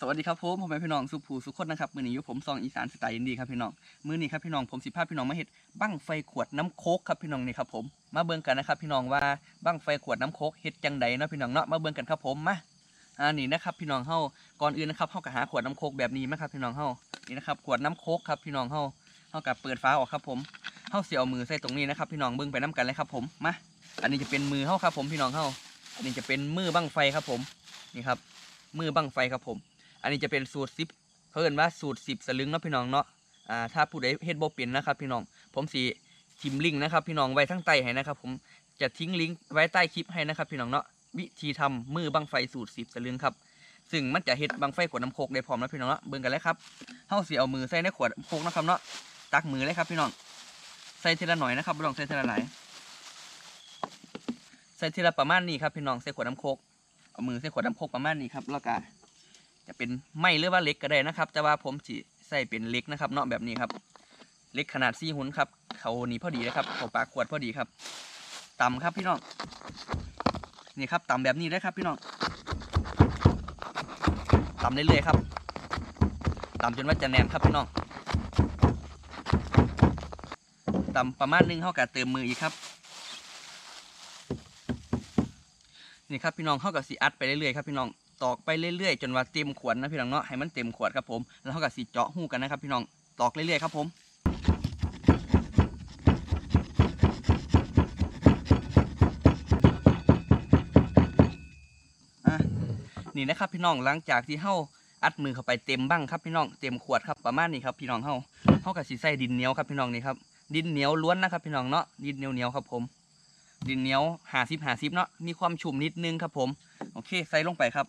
สวัสดีครับผมผมเป็นพี่น้องสุภูสุขคนนะครับมือนี้อยู่ผมซองอีสานสไตล์อินดีครับพี่น้องมือนี้ครับพี่น้องผมสิพาพพี่น้องมาเฮ็ดบั้งไฟขวดน้ำโคกครับพี่น้องนี่ครับผมมาเบิ่งกันนะครับพี่น้องว่าบั้งไฟขวดน้ำโคกเฮ็ดจังใดเนาะพี่น้องเนาะมาเบิ่งกันครับผมมาอ่านี่นะครับพี่น้องเฮาก่อนอื่นนะครับเฮาก็หาขวดน้ำโคกแบบนี้มาครับพี่น้องเฮานี่นะครับขวดน้ำโคกครับพี่น้องเฮาเฮาก็เปิดฝาออกครับผมเฮาเสิเอามือใส่ตรงนี้นะครับพี่น้องเบิ่งไปน้กันเลยครับผมมาอันนี้จะเป็นมือเฮาครับผมพี่น้องเฮาอันนี้จะเป็นมือบั้งไฟครับผมนี่ครับมือบั้งไฟครับผม อันนี้จะเป็นสูตรซิปเพิ่นว่าสูตรสิบสลึงนะพี่น้องเนาะอ่าถ้าผู้ใดเฮ็ดบ่เป็นนะครับ พี่น้องผมสิทิมลิงก์นะครับ พี่น้องไว้ทั้งใต้ให้นะครับ ผมจะทิ้งลิงก์ไว้ใต้คลิปให้นะครับ พี่น้องเนาะวิธีทำมือบังไฟสูตรสิบสลึงครับซึ่งมันจะเฮ็ดบังไฟขวดน้ำโคกได้พร้อมแล้วพี่น้องเนาะเบิ่งกันเลยครับเฮาสิเอามือใส่ในขวดโคกนะครับเนาะตักมือเลยครับพี่น้องใส่ทีละหน่อยนะครับบ่ต้องใส่ทีละหลายใส่ทีละประมาณนี้ครับพี่น้องใส่ขวดน้ำโคกเอามือใส่ขวดน้ำโคกประมาณนี้ครับแล้วก็ จะเป็นไม้หรือว่าเล็กก็ได้นะครับ แต่ว่าผมสิใส่เป็นเล็กนะครับเนาะแบบนี้ครับ เล็กขนาดสี่หุ่นครับ เขานี่พอดีนะครับเขาปากขวดพอดีครับต่ำครับพี่น้องนี่ครับต่ำแบบนี้ได้ครับพี่น้องต่ำเรื่อยๆครับต่ำจนว่าจะแน่นครับพี่น้องต่ำประมาณนึงเท่ากับเติมมืออีกครับ นี่ครับพี่น้องเข้ากับสีอัดไปเรื่อยๆครับพี่น้อง ตอกไปเรื่อยๆ จนว่าเต็มขวดนะพี่น้องเนาะให้มันเต็มขวดครับผมแล้วเขากับสีเจาะหูกันนะครับพี่น้องตอกเรื่อยๆครับผมนี่นะครับพี่น้องหลังจากที่เฮาอัดมือเข้าไปเต็มบ้างครับพี่น้องเต็มขวดครับประมาณนี้ครับพี่น้องเฮาเฮากับสีใส่ดินเหนียวครับพี่น้องนี่ครับดินเหนียวล้วนนะครับพี่น้องเนาะดินเหนียวเหนียวๆครับผม ดินเหนียวหาซิบหาซิบเนาะมีความชุ่มนิดนึงครับ ผมโอเคใส่ลงไปครับ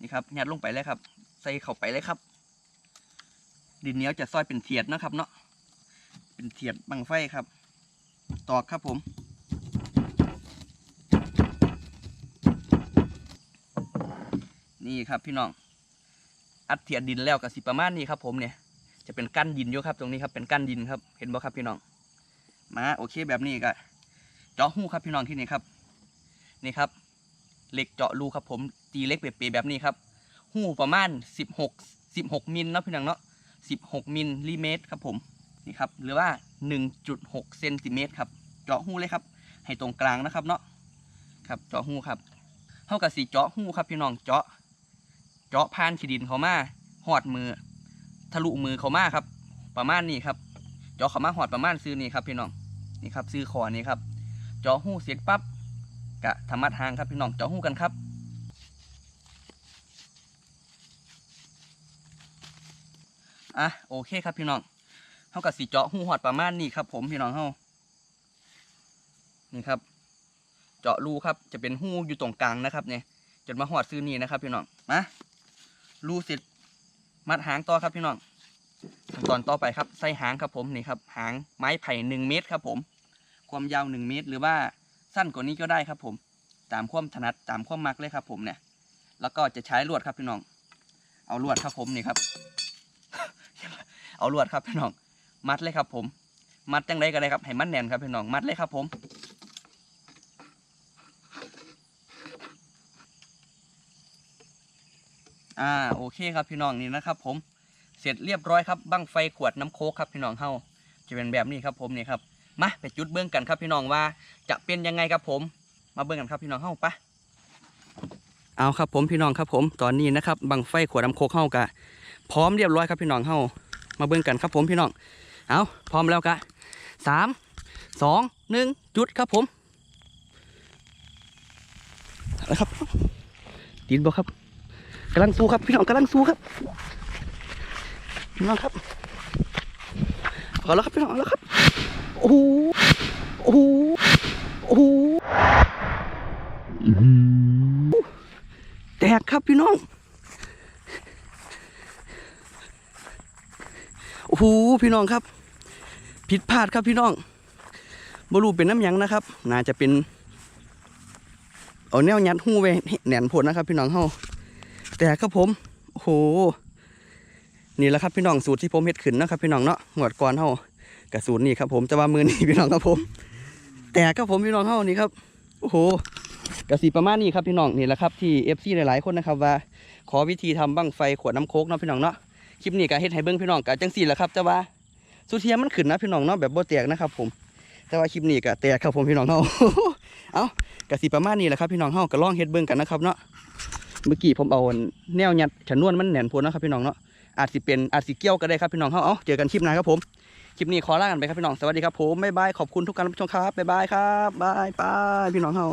นี่ครับยัดลงไปเลยครับ ใส่เข้าไปเลยครับ ดินเหนียวจะซอยเป็นเทียดนะครับ เนาะเป็นเทียดบังไฟครับ ตอกครับผมนี่ครับพี่น้อง อัดเทียดดินแล้วกับสิประมาณนี้ครับผมเนี่ย จะเป็นกั้นดินอยู่ครับ ตรงนี้ครับเป็นกั้นดินครับ เห็นบ่ครับพี่น้อง มาโอเคแบบนี้ก็ จาะหูครับพี่น้องที่นี่ครับนี่ครับเหล็กเจาะรูครับผมตีเล็กเป๊ะๆแบบนี้ครับหูประมาณ 16 16มิลเนาะพี่น้องเนาะ16มิลลิเมตรครับผมนี่ครับหรือว่า 1.6เซนติเมตรครับเจาะหูเลยครับ ให้ตรงกลางนะครับเนาะครับเจาะหูครับเท่ากับสีเจาะหูครับพี่น้องเจาะ เจาะผ่านขีดินเขามาหอดมือ ทะลุมือเขามาครับ ประมาณนี้ครับ เจาะเขามาหอดประมาณซื้อนี่ครับพี่น้องนี่ครับซื้อคอนี่ครับ เจาะหูเสร็จปั๊บกะธรรมะทางครับพี่น้องเจาะหูกันครับอะโอเคครับพี่น้องเท่ากับสีเจาะหูหอดประมาณนี้ครับ ผมพี่น้องเฮานี่ครับ เจาะรูครับ จะเป็นหูอยู่ตรงกลางนะครับเนี่ยจนมาหอดซื้อนี่นะครับ พี่น้องมารูเสร็จมัดหางต่อครับพี่น้องขั้นตอนต่อไปครับใส่หางครับผมนี่ครับ หางไม้ไผ่หนึ่งเมตรครับผม ความยาวหนึ่งเมตร หรือว่าสั้นกว่านี้ก็ได้ครับผม ตามความถนัดตามความมักเลยครับ ผมเนี่ย แล้วก็จะใช้ลวดครับพี่น้อง เอาลวดครับผมนี่ครับ เอาลวดครับพี่น้อง มัดเลยครับ ผม มัดจังไดก็ได้ครับให้มันแน่นครับพี่น้อง มัดเลยครับ ผมอ่าโอเคครับพี่น้องนี่นะครับ ผมเสร็จเรียบร้อยครับบั้งไฟขวดน้ำโคกครับพี่น้องเฮาจะเป็นแบบนี้ครับผมนี่ครับ มาไปจุดเบื้องกันครับพี่น้องว่า จะเป็นยังไงครับผม มาเบื้องกันครับพี่น้องเฮาปะเอาครับผมพี่น้องครับผมตอนนี้นะครับบังไฟขวดน้ำโคกเฮากะพร้อมเรียบร้อยครับพี่น้องเฮามาเบื้องกันครับผมพี่น้องเอาพร้อมแล้วกะสามสองหนึ่งจุดครับผมเอาละครับติดบ่ครับกำลังสู้ครับพี่น้องกำลังสู้ครับพี่น้องครับเอาแล้วครับพี่น้องเอาแล้วครับ โอ้โหโอ้โหโอ้โหแตกครับพี่น้อง โอ้โหพี่น้องครับ ผิดพลาดครับพี่น้องบรูเป็นน้ำยังนะครับ น่าจะเป็น เอาแนวยัดหูไว้แหนนผลนะครับ พี่น้องเฮาแต่ครับผมโอ้โหนี่แหละครับพี่น้องสูตรที่ผมเฮ็ดขึ้นนะครับ พี่น้องเนาะหวดก่อนเฮา กระสุนนี่ครับผมจะว่ามือนี่พี่น้องครับผม แต่ครับผมพี่น้องเฮานี่ครับโอ้โหกระสีประมาณนี้ครับพี่น้องนี่แหละครับที่เอฟซีหลายๆคนนะครับว่า ขอวิธีทำบั้งไฟขวดน้ำโคกเนาะพี่น้องเนาะคลิปนี้ก็เฮ็ดให้เบิ่งพี่น้องก็จังซี่แหละครับแต่ว่าสุเทียมันขึ้นนะพี่น้องเนาะแบบโบแตกนะครับผมแต่ว่าคลิปนี้ก็แตกครับผมพี่น้องเฮาเอ้ากระสิประมาณนี้แหละครับพี่น้องเฮาก็ลองเฮ็ดเบิ่งกันนะครับเนาะเมื่อกี้ผมเอาแนวยัดฉนวนมันแน่นพดนะครับพี่น้องเนาะอาจสิเป็นอาจสิเกี่ยวก็ได้ครับพี่น้องเฮาเอาเจอกันคลิปหน้าครับผม คลิปนี้ขอลากันไปครับพี่น้อง สวัสดีครับผมบ๊ายบาย ขอบคุณทุกการรับชมครับบ๊ายบายครับบายบายพี่น้องเฮา